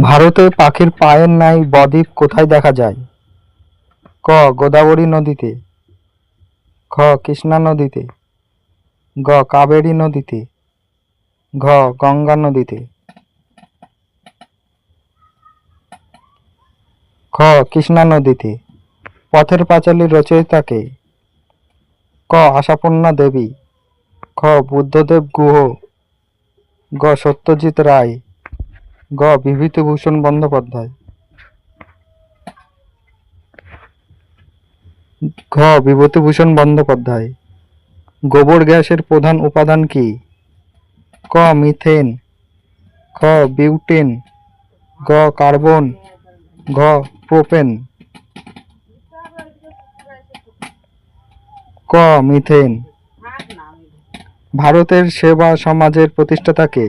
ভারতে পাখির পায়ের নাই বদ্বীপ কোথায় দেখা যায়? ক, গোদাবরী নদীতে। খ, কৃষ্ণা নদীতে। গ, কাবেরী নদীতে। ঘ, গঙ্গা নদীতে। খ, কৃষ্ণা নদীতে। পথের পাঁচালী রচয়িতাকে। ক, আশাপূর্ণা দেবী। খ, বুদ্ধদেব গুহ। গ, সত্যজিৎ রায়। গ, বিভূতিভূষণ বন্দ্যোপাধ্যায়। ঘ, বিভূতিভূষণ বন্দ্যোপাধ্যায়। গোবর গ্যাসের প্রধান উপাদান কি? ক, মিথেন। খ, বিউটেন। গ, কার্বন। ঘ, প্রোপেন। ক, মিথেন। ভারতের সেবা সমাজের প্রতিষ্ঠাতাকে